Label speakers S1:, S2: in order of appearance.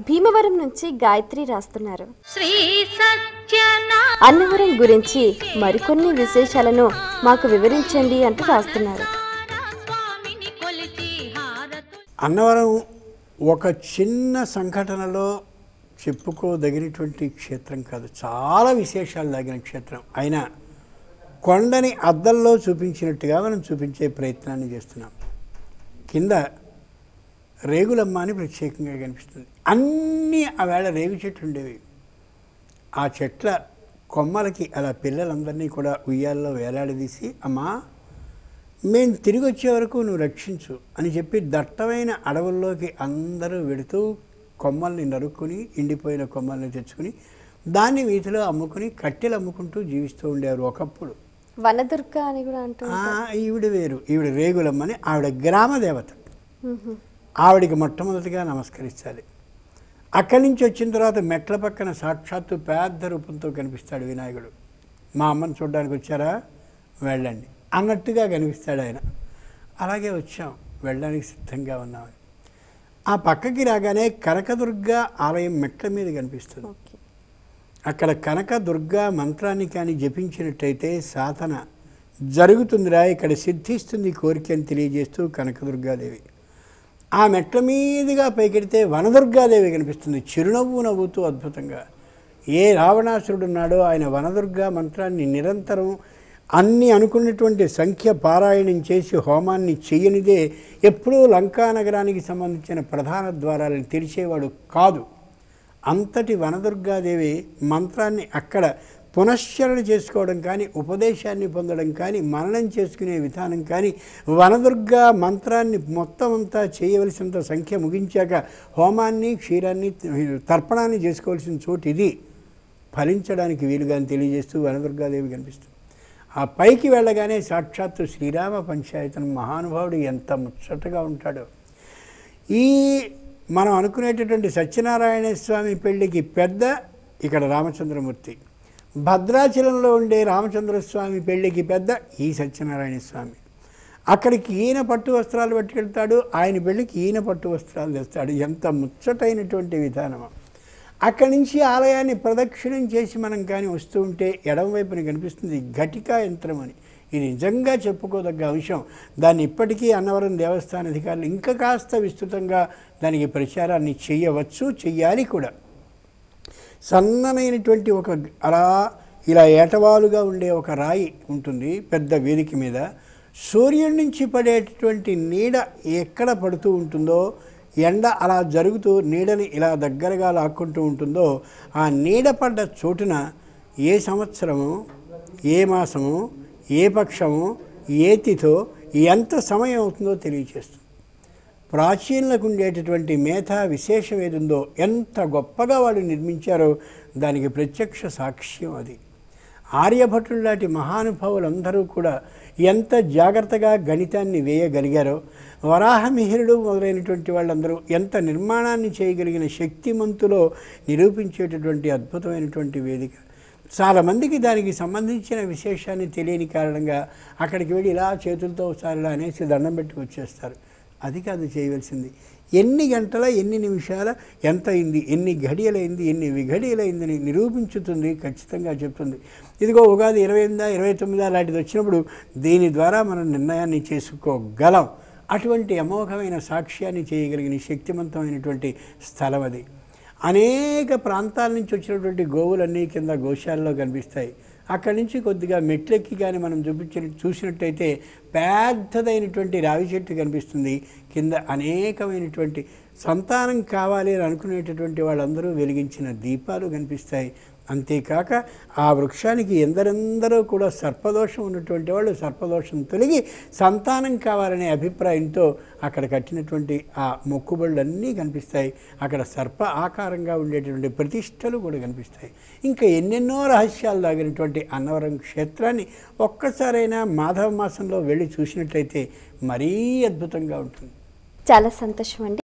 S1: భీమవరం నుంచి గాయత్రి రాస్తున్నారు.
S2: శ్రీ సత్యనా
S1: అన్నవరం గురించి మరికొన్ని విశేషాలను మాకు వివరించండి అంటూ రాస్తున్నారు.
S3: అన్నవరం ఒక చిన్న సంఘటనలో చెప్పుకోదగినటువంటి క్షేత్రం కాదు చాలా విశేషాలు తగిన క్షేత్రం. అయినా కొండని అద్దంలో చూపించినట్టుగా మనం చూపించే ప్రయత్నాన్ని చేస్తున్నాం. కింద రేగులమ్మ అని ప్రత్యేకంగా కనిపిస్తుంది. అన్నీ ఆవేళ రేగు చెట్లు ఉండేవి. ఆ చెట్ల కొమ్మలకి అలా పిల్లలందరినీ కూడా ఉయ్యాల్లో వేలాడదీసి అమ్మా మేము తిరిగి వచ్చే వరకు నువ్వు రక్షించు అని చెప్పి దట్టమైన అడవుల్లోకి అందరూ వెడుతూ కొమ్మల్ని నరుక్కుని ఎండిపోయిన కొమ్మల్ని తెచ్చుకుని దాన్ని వీధిలో అమ్ముకుని కట్టెలు అమ్ముకుంటూ జీవిస్తూ ఉండేవారు ఒకప్పుడు.
S1: వనదుర్గ అని కూడా అంటూ
S3: ఆ, ఈవిడ వేరు. ఈవిడ రేగులమ్మని ఆవిడ గ్రామ దేవత. ఆవిడికి మొట్టమొదటిగా నమస్కరించాలి. అక్కడి నుంచి వచ్చిన తర్వాత మెట్ల పక్కన సాక్షాత్తు పెద్ద రూపంతో కనిపిస్తాడు వినాయకుడు. మా అమ్మని చూడడానికి వచ్చారా? వెళ్ళండి. అన్నట్టుగా కనిపిస్తాడు ఆయన. అలాగే వచ్చాం. వెళ్ళడానికి సిద్ధంగా ఉన్నామని ఆ పక్కకి రాగానే కనకదుర్గ ఆలయం మెట్ల మీద కనిపిస్తుంది. అక్కడ కనక దుర్గా మంత్రాన్ని కానీ జపించినట్టయితే సాధన జరుగుతుందిరా ఇక్కడ సిద్ధిస్తుంది కోరిక అని తెలియజేస్తూ కనకదుర్గాదేవి. ఆ మెట్ల మీదుగా పైకెడితే వనదుర్గాదేవి కనిపిస్తుంది. చిరునవ్వు నవ్వుతూ అద్భుతంగా. ఏ రావణాసురుడు ఉన్నాడో ఆయన వనదుర్గా మంత్రాన్ని నిరంతరం అన్ని అనుకున్నటువంటి సంఖ్య పారాయణం చేసి హోమాన్ని చేయనిదే ఎప్పుడూ లంకా నగరానికి సంబంధించిన ప్రధాన ద్వారాలను తెరిచేవాడు కాదు. అంతటి వనదుర్గాదేవి మంత్రాన్ని అక్కడ పునశ్చరణ చేసుకోవడం కానీ ఉపదేశాన్ని పొందడం కానీ మననం చేసుకునే విధానం కానీ వనదుర్గా మంత్రాన్ని మొత్తం అంతా చేయవలసినంత సంఖ్య ముగించాక హోమాన్ని క్షీరాన్ని తర్పణాన్ని చేసుకోవాల్సిన చోటు ఇది. ఫలించడానికి వీలుగా తెలియజేస్తూ వనదుర్గాదేవి కనిపిస్తుంది. ఆ పైకి వెళ్ళగానే సాక్షాత్తు శ్రీరామ పంచాయతనం మహానుభావుడు ఎంత ముచ్చటగా ఉంటాడో. ఈ మనం అనుకునేటటువంటి సత్యనారాయణ స్వామి పెళ్ళికి పెద్ద ఇక్కడ రామచంద్రమూర్తి. భద్రాచలంలో ఉండే రామచంద్రస్వామి పెళ్ళికి పెద్ద ఈ సత్యనారాయణ స్వామి. అక్కడికి ఈయన పట్టు వస్త్రాలు పట్టుకెళ్తాడు ఆయన పెళ్ళికి ఈయన పట్టు వస్త్రాలు తెస్తాడు. ఎంత ముచ్చటైనటువంటి విధానం. అక్కడి నుంచి ఆలయాన్ని ప్రదక్షిణం చేసి మనం కానీ వస్తూ ఉంటే ఎడమవైపున కనిపిస్తుంది ఘటికా యంత్రం అని. ఇది నిజంగా చెప్పుకోదగ్గ అంశం. దాన్ని ఇప్పటికీ అన్నవరం దేవస్థాన అధికారులు ఇంకా కాస్త విస్తృతంగా దానికి ప్రచారాన్ని చేయవచ్చు చెయ్యాలి కూడా. సన్ననైనటువంటి ఒక అలా ఇలా ఏటవాలుగా ఉండే ఒక రాయి ఉంటుంది పెద్ద వేదిక మీద. సూర్యుడి నుంచి పడేటటువంటి నీడ ఎక్కడ పడుతూ ఉంటుందో ఎండ అలా జరుగుతూ నీడని ఇలా దగ్గరగా లాక్కుంటూ ఉంటుందో ఆ నీడ పడ్డ చోటున ఏ సంవత్సరము ఏ మాసము ఏ పక్షము ఏ తిథో ఎంత సమయం అవుతుందో తెలియచేస్తుంది. ప్రాచీనులకు ఉండేటటువంటి మేధా విశేషం ఏదుందో ఎంత గొప్పగా వాళ్ళు నిర్మించారో దానికి ప్రత్యక్ష సాక్ష్యం అది. ఆర్యభటులు లాంటి మహానుభావులందరూ కూడా ఎంత జాగ్రత్తగా గణితాన్ని వేయగలిగారో వరాహమిహిరుడు మొదలైనటువంటి వాళ్ళందరూ ఎంత నిర్మాణాన్ని చేయగలిగిన శక్తిమంతులో నిరూపించేటటువంటి అద్భుతమైనటువంటి వేదిక. చాలామందికి దానికి సంబంధించిన విశేషాన్ని తెలియని కారణంగా అక్కడికి వెళ్ళి ఇలా చేతులతో ఒకసారి ఇలా అనేసి దండం పెట్టి వచ్చేస్తారు అది కాదు చేయవలసింది. ఎన్ని గంటల ఎన్ని నిమిషాల ఎంత అయింది ఎన్ని ఘడియలైంది ఎన్ని విఘడియలైందని నిరూపించుతుంది ఖచ్చితంగా చెప్తుంది. ఇదిగో ఉగాది ఇరవై ఎనిమిదా ఇరవై తొమ్మిదా లాంటిది వచ్చినప్పుడు దీని ద్వారా మనం నిర్ణయాన్ని చేసుకోగలం. అటువంటి అమోఘమైన సాక్ష్యాన్ని చేయగలిగిన శక్తివంతమైనటువంటి స్థలం అది. అనేక ప్రాంతాల నుంచి వచ్చినటువంటి గోవులన్నీ కింద గోశాలలో కనిపిస్తాయి. అక్కడి నుంచి కొద్దిగా మెట్లెక్కి కానీ మనం చూపించి చూసినట్టయితే పెద్దదైనటువంటి రావి చెట్టు కనిపిస్తుంది. కింద అనేకమైనటువంటి సంతానం కావాలి అని అనుకునేటటువంటి వాళ్ళందరూ వెలిగించిన దీపాలు కనిపిస్తాయి. అంతేకాక ఆ వృక్షానికి ఎందరెందరో కూడా సర్పదోషం ఉన్నటువంటి వాళ్ళు సర్పదోషం తొలగి సంతానం కావాలనే అభిప్రాయంతో అక్కడ కట్టినటువంటి ఆ మొక్కుబళ్ళన్నీ కనిపిస్తాయి. అక్కడ సర్ప ఆకారంగా ఉండేటటువంటి ప్రతిష్టలు కూడా కనిపిస్తాయి. ఇంకా ఎన్నెన్నో రహస్యాలు దాగినటువంటి అన్నవరం క్షేత్రాన్ని ఒక్కసారైనా మాధవ మాసంలో వెళ్ళి చూసినట్లయితే మరీ అద్భుతంగా ఉంటుంది.
S1: చాలా సంతోషం అండి